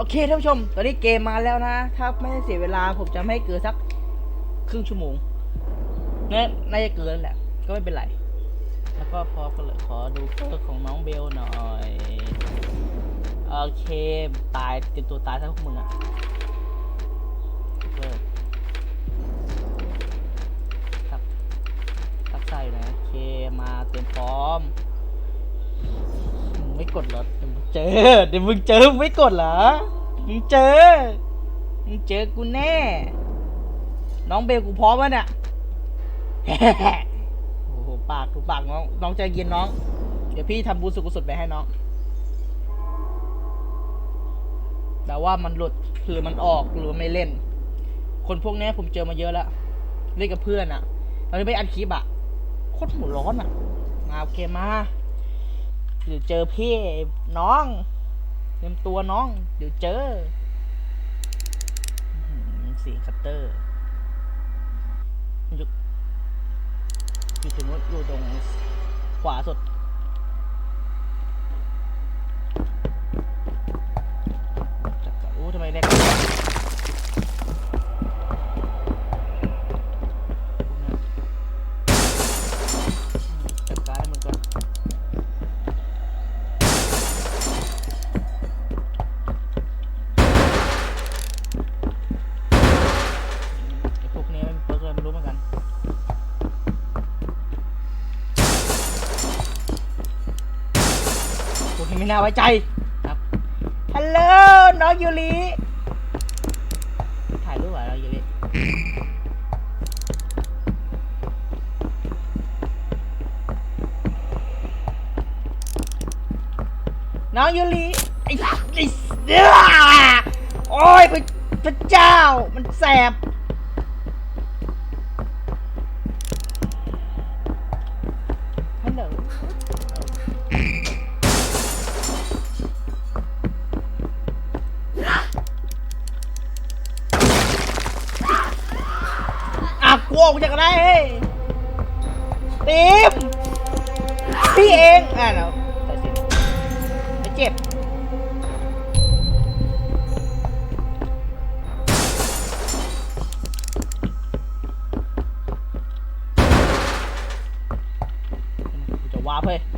โอเคท่านผู้ชม ตอนนี้เกมมาแล้วนะ ถ้าไม่ได้เสียเวลาผมจะไม่ให้เกินสักครึ่งชั่วโมงน่น่าจะเกินแหละ ก็ไม่เป็นไร แล้วก็พอกันเลยขอดูเฟอร์ของน้องเบลหน่อย โอเค ตายเต็มตัวตายทั้งพวกมึงอะเลิกครับทักใส่นะ โอเค มาเตรียมพร้อม กดเหรอเดี๋ยวมึงเจอ เดี๋ยวมึงเจอไม่กดเหรอ มึงเจอ มึงเจอกูแน่ น้องเบลกูพร้อมแล้วเนี่ยโอ้โหปากถูกปากน้อง น้องใจเย็นน้อง เดี๋ยวพี่ทำบุญสุขสุดไปให้น้อง แต่ว่ามันหลุดหรือมันออกหรือไม่เล่น คนพวกนี้ผมเจอมาเยอะแล้ว เล่นกับเพื่อนอะเราไม่อัดคลิปอะโคตรหัวร้อนอะมาโอเคมา เดี๋ยวเจอพี่น้องเตรียมตัวน้อง เดี๋ยวเจอเสียงคัตเตอร์อยู่อยู่ตรงนู้นอยู่ตรงขวาสุด นี้ไม่น่าไว้ใจครับฮัลโหลน้องยูริถ่ายรูปเหรอน้องยูริน้องยูริไอ้ไอ้เด้อโอ้ยพระพระเจ้ามันแสบฮัลโหล กูจะก็ได้เฮ้ยตีมพี่เองอะเนาะตัดสินไม่เจ็บกูจะวาเฮ้ยอื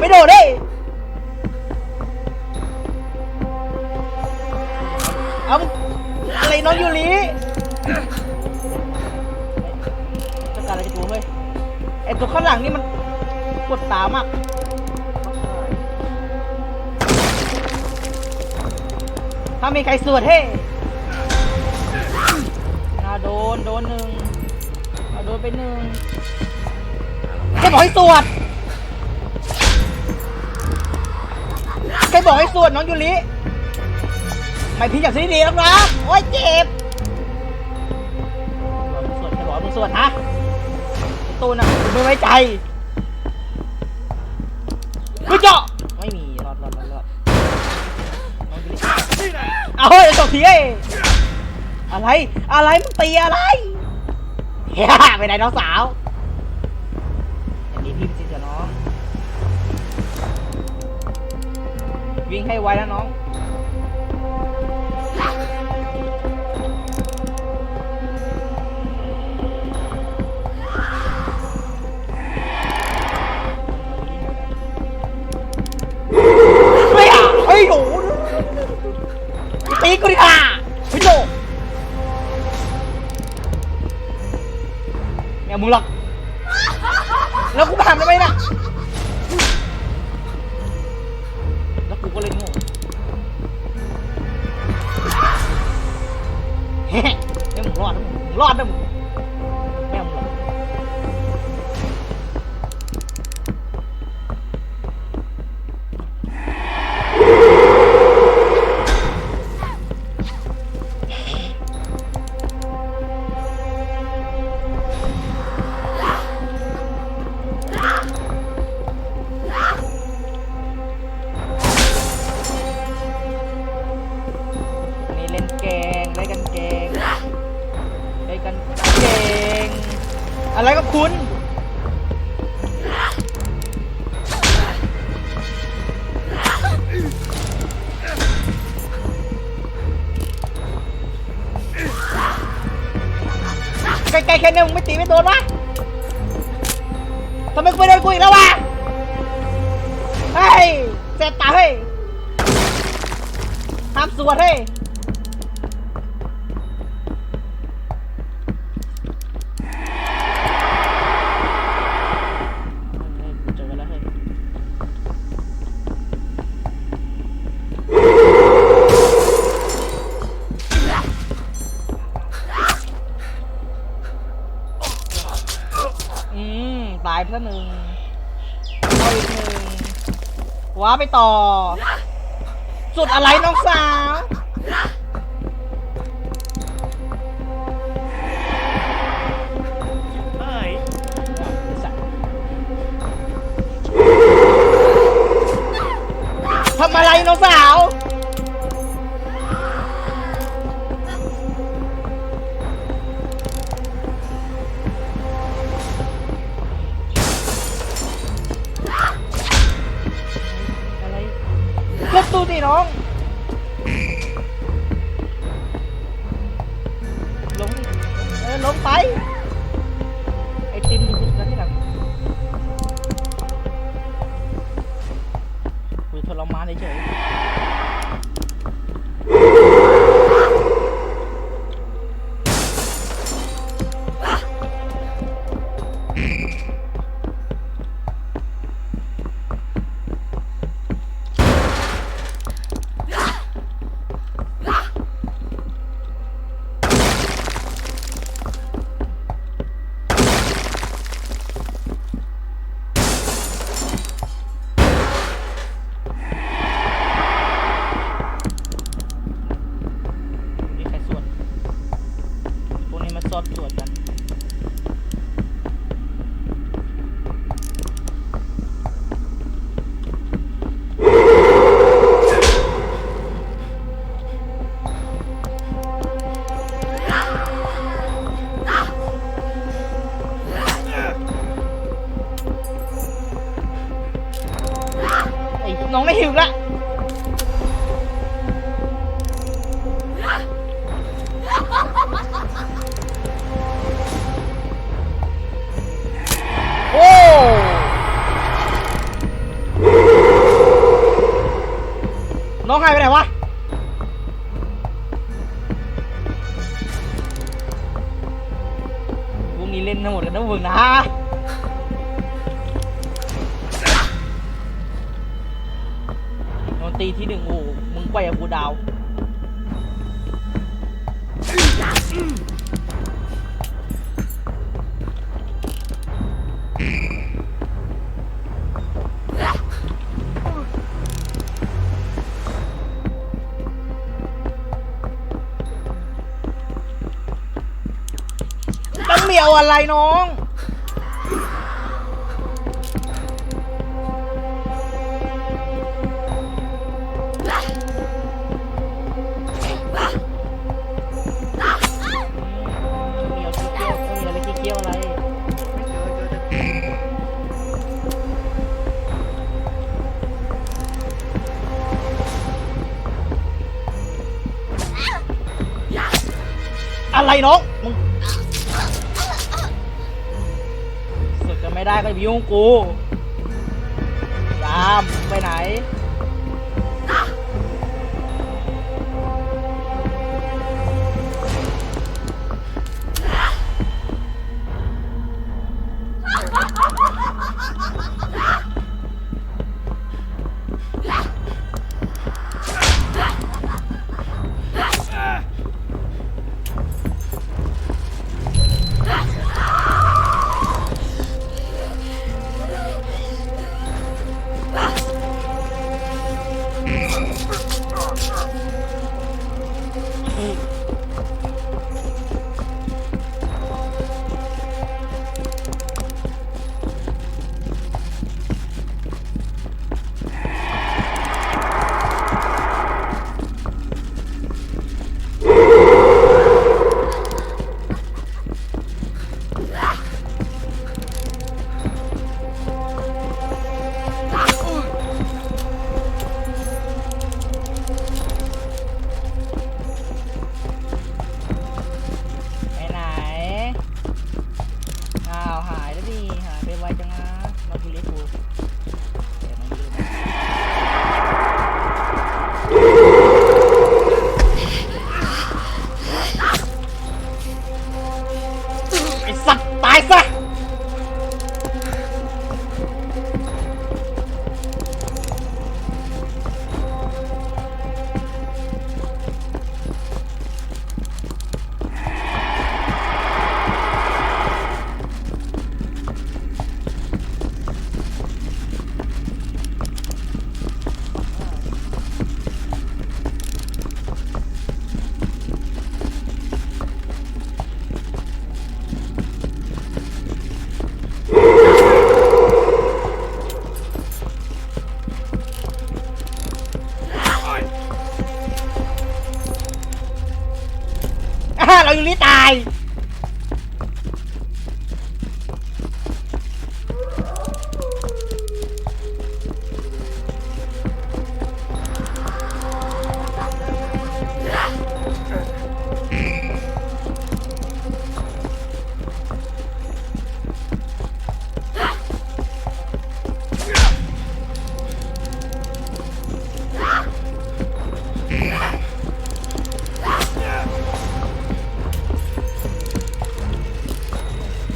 ไม่โดดเด้ยเอาอะไรน้องยูริต้องการอะไรจากกูเฮ้ยไอตัวข้างหลังนี่มันปวดตามากถ้ามีใครสวดเฮ้นาโดน โดนหนึ่งโดนไปหนึ่งใครบอกให้สวด ใครบอกให้สวดน้องยูริไม่พี่อยากซื้อดีแล้วนะโอ้ยเจ็บมึงสวดใครบอกว่ามึงสวดฮะไอ้ตูนอะไม่ไว้ใจมึงเจาะไม่มีรอดรอดรอดรอดน้องยูริเอาเฮ้ยจบทีเอ้ยอะไร อะไรมึงตีอะไรเฮ้ยไปไหนน้องสาว วิ่งให้ไวนะน้อง เฮ้ยนี่ยมึงรอดนะมึงรอดนะมึง อะไรกับคุณใกล้ๆแค่นี้มึงไม่ตีไม่โดนวะทำไมกูไม่โดนกูอีกแล้ววะ เฮ้ย เสร็จตาเฮ้ยห้ามสวดเฮ้ยายไปซะหนึ่งเอาอีกหนึ่งว้าไปต่อ สุดอะไรน้องสาวเอ้ยทำอะไรน้องสาว เฉย น้องไม่หิวละโอ้น้องหายไปไหนวะพวกนี้เล่นทั้งหมดกันนะมึงนะ ไปกับกูดาวต้องเหมียวอะไรน้อง อะไรน้องมึงสุดจะไม่ได้ก็อย่าไปยุ่งกูยามไปไหน 哎塞。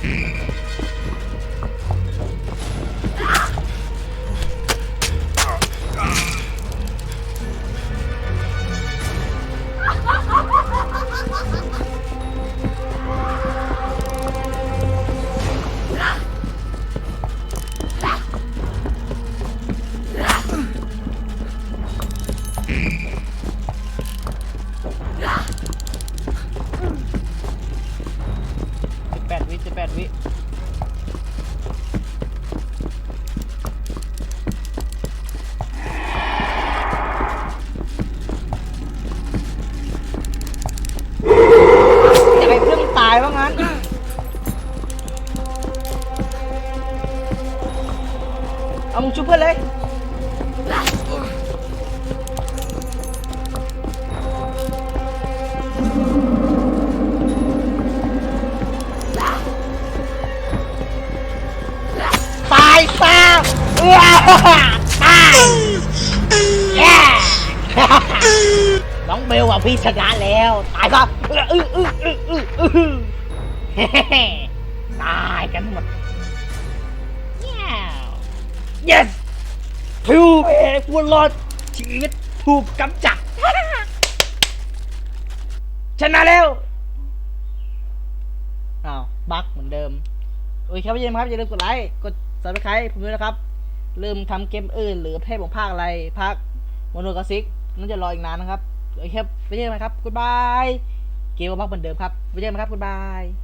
Hmm. ตายแย่น้องเบลกับพี่ชนะแล้ว ตายซะเอื้ออื้ออื้ออื้ออื้ออื้อเฮ้เฮ้ตายกันหมด yes ทูเพผู้รอดชีวิตถูกกำจัด ชนะแล้วอ้าวบั๊กเหมือนเดิม โอเคครับพี่เจมครับอย่าลืมกดไลค์ กด subscribe ผมด้วยนะครับ เริ่มทำเกมอื่น หรือให้ผมภาคอะไรภาคโมโนกาซิกนั่นจะรออีกนานนะครับโอเคครับพี่เจมครับกูดบายเกมบั๊กเหมือนเดิมครับพี่เจมส์ครับกูดบาย